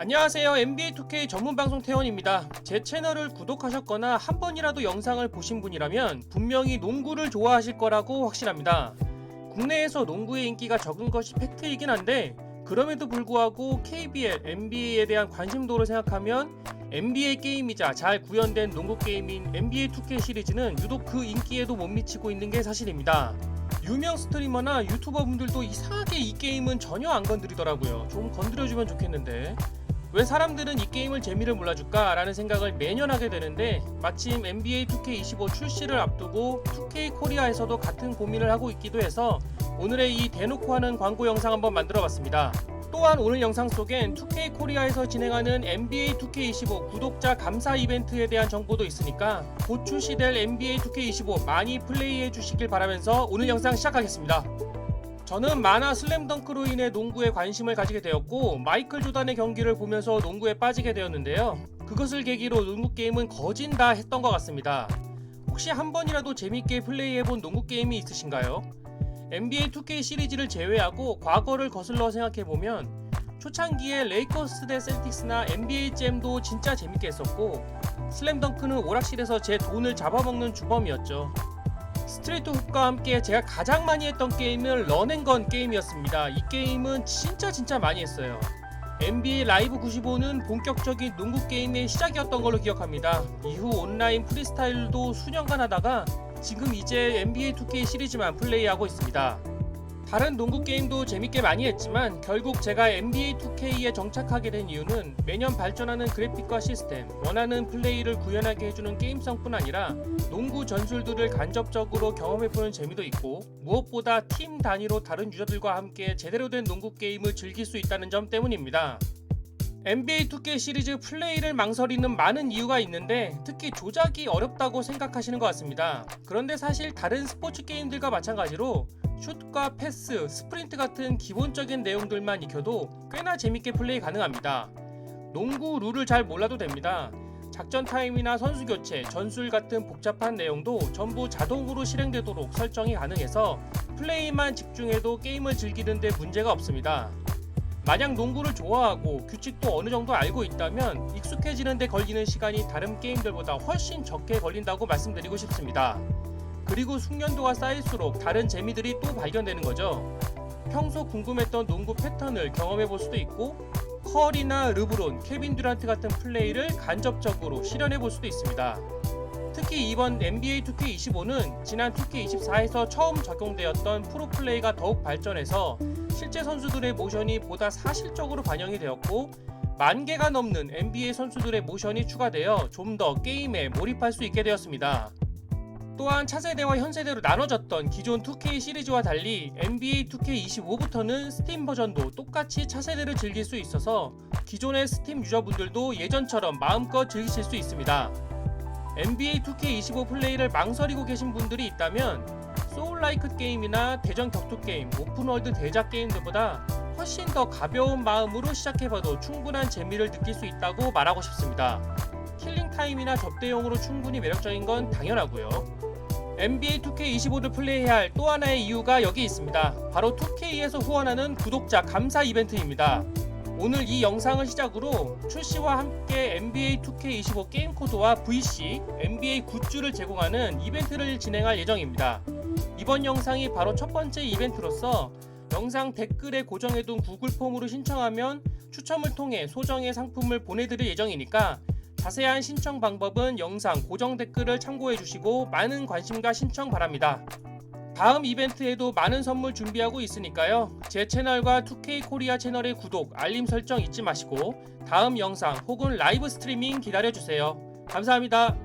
안녕하세요. NBA 2K 전문 방송 태원입니다. 제 채널을 구독하셨거나 한 번이라도 영상을 보신 분이라면 분명히 농구를 좋아하실 거라고 확신합니다. 국내에서 농구의 인기가 적은 것이 팩트이긴 한데 그럼에도 불구하고 KBL, NBA에 대한 관심도를 생각하면 NBA 게임이자 잘 구현된 농구 게임인 NBA 2K 시리즈는 유독 그 인기에도 못 미치고 있는 게 사실입니다. 유명 스트리머나 유튜버 분들도 이상하게 이 게임은 전혀 안 건드리더라고요. 좀 건드려주면 좋겠는데. 왜 사람들은 이 게임을 재미를 몰라줄까? 라는 생각을 매년 하게 되는데 마침 NBA 2K25 출시를 앞두고 2K 코리아에서도 같은 고민을 하고 있기도 해서 오늘의 이 대놓고 하는 광고 영상 한번 만들어 봤습니다. 또한 오늘 영상 속엔 2K 코리아에서 진행하는 NBA 2K25 구독자 감사 이벤트에 대한 정보도 있으니까 곧 출시될 NBA 2K25 많이 플레이해 주시길 바라면서 오늘 영상 시작하겠습니다. 저는 만화 슬램덩크로 인해 농구에 관심을 가지게 되었고 마이클 조단의 경기를 보면서 농구에 빠지게 되었는데요. 그것을 계기로 농구 게임은 거진다 했던 것 같습니다. 혹시 한 번이라도 재밌게 플레이해본 농구 게임이 있으신가요? NBA 2K 시리즈를 제외하고 과거를 거슬러 생각해보면 초창기에 레이커스 대 셀틱스나 NBA 잼도 진짜 재밌게 했었고 슬램덩크는 오락실에서 제 돈을 잡아먹는 주범이었죠. 스트레이트 훅과 함께 제가 가장 많이 했던 게임은 런앤건 게임이었습니다. 이 게임은 진짜 진짜 많이 했어요. NBA 라이브 95는 본격적인 농구 게임의 시작이었던 걸로 기억합니다. 이후 온라인 프리스타일도 수년간 하다가 지금 이제 NBA 2K 시리즈만 플레이하고 있습니다. 다른 농구 게임도 재밌게 많이 했지만 결국 제가 NBA 2K에 정착하게 된 이유는 매년 발전하는 그래픽과 시스템, 원하는 플레이를 구현하게 해주는 게임성뿐 아니라 농구 전술들을 간접적으로 경험해보는 재미도 있고 무엇보다 팀 단위로 다른 유저들과 함께 제대로 된 농구 게임을 즐길 수 있다는 점 때문입니다. NBA 2K 시리즈 플레이를 망설이는 많은 이유가 있는데 특히 조작이 어렵다고 생각하시는 것 같습니다. 그런데 사실 다른 스포츠 게임들과 마찬가지로 슛과 패스, 스프린트 같은 기본적인 내용들만 익혀도 꽤나 재밌게 플레이 가능합니다. 농구 룰을 잘 몰라도 됩니다. 작전 타임이나 선수 교체, 전술 같은 복잡한 내용도 전부 자동으로 실행되도록 설정이 가능해서 플레이만 집중해도 게임을 즐기는데 문제가 없습니다. 만약 농구를 좋아하고 규칙도 어느 정도 알고 있다면 익숙해지는데 걸리는 시간이 다른 게임들보다 훨씬 적게 걸린다고 말씀드리고 싶습니다. 그리고 숙련도가 쌓일수록 다른 재미들이 또 발견되는 거죠. 평소 궁금했던 농구 패턴을 경험해 볼 수도 있고 컬이나 르브론, 케빈 듀란트 같은 플레이를 간접적으로 실현해 볼 수도 있습니다. 특히 이번 NBA 2K25는 지난 2K24에서 처음 적용되었던 프로 플레이가 더욱 발전해서 실제 선수들의 모션이 보다 사실적으로 반영이 되었고 만 개가 넘는 NBA 선수들의 모션이 추가되어 좀 더 게임에 몰입할 수 있게 되었습니다. 또한 차세대와 현세대로 나눠졌던 기존 2K 시리즈와 달리 NBA 2K25부터는 스팀 버전도 똑같이 차세대를 즐길 수 있어서 기존의 스팀 유저분들도 예전처럼 마음껏 즐기실 수 있습니다. NBA 2K25 플레이를 망설이고 계신 분들이 있다면 소울라이크 게임이나 대전 격투 게임, 오픈월드 대작 게임들보다 훨씬 더 가벼운 마음으로 시작해봐도 충분한 재미를 느낄 수 있다고 말하고 싶습니다. 킬링 타임이나 접대용으로 충분히 매력적인 건 당연하고요. NBA 2K25를 플레이해야 할 또 하나의 이유가 여기 있습니다. 바로 2K에서 후원하는 구독자 감사 이벤트입니다. 오늘 이 영상을 시작으로 출시와 함께 NBA 2K25 게임 코드와 VC, NBA 굿즈를 제공하는 이벤트를 진행할 예정입니다. 이번 영상이 바로 첫 번째 이벤트로서 영상 댓글에 고정해둔 구글 폼으로 신청하면 추첨을 통해 소정의 상품을 보내드릴 예정이니까 자세한 신청 방법은 영상 고정 댓글을 참고해 주시고 많은 관심과 신청 바랍니다. 다음 이벤트에도 많은 선물 준비하고 있으니까요. 제 채널과 2K 코리아 채널의 구독, 알림 설정 잊지 마시고 다음 영상 혹은 라이브 스트리밍 기다려 주세요. 감사합니다.